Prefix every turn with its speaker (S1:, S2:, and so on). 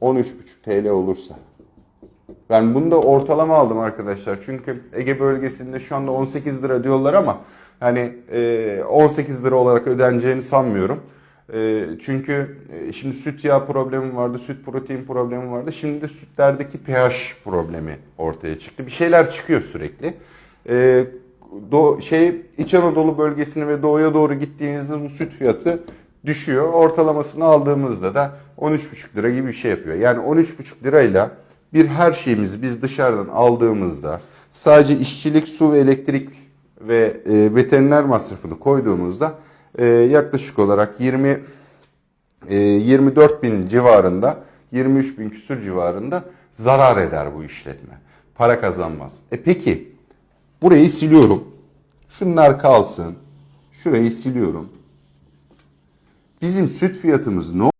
S1: 13,5 TL olursa. Ben bunu da ortalama aldım arkadaşlar. Çünkü Ege bölgesinde şu anda 18 lira diyorlar ama hani e, 18 lira olarak ödeneceğini sanmıyorum. E, çünkü e, şimdi süt yağ problemi vardı, süt protein problemi vardı. Şimdi de sütlerdeki pH problemi ortaya çıktı. Bir şeyler çıkıyor sürekli. E, şey İç Anadolu bölgesine ve doğuya doğru gittiğinizde bu süt fiyatı düşüyor. Ortalamasını aldığımızda da 13,5 lira gibi bir şey yapıyor. Yani 13,5 lirayla bir her şeyimizi biz dışarıdan aldığımızda sadece işçilik, su ve elektrik ve e, veteriner masrafını koyduğumuzda e, yaklaşık olarak 20 e, 24 bin civarında 23 bin küsür civarında zarar eder bu işletme. Para kazanmaz. E peki burayı siliyorum. Şunlar kalsın. Şurayı siliyorum. Bizim süt fiyatımız ne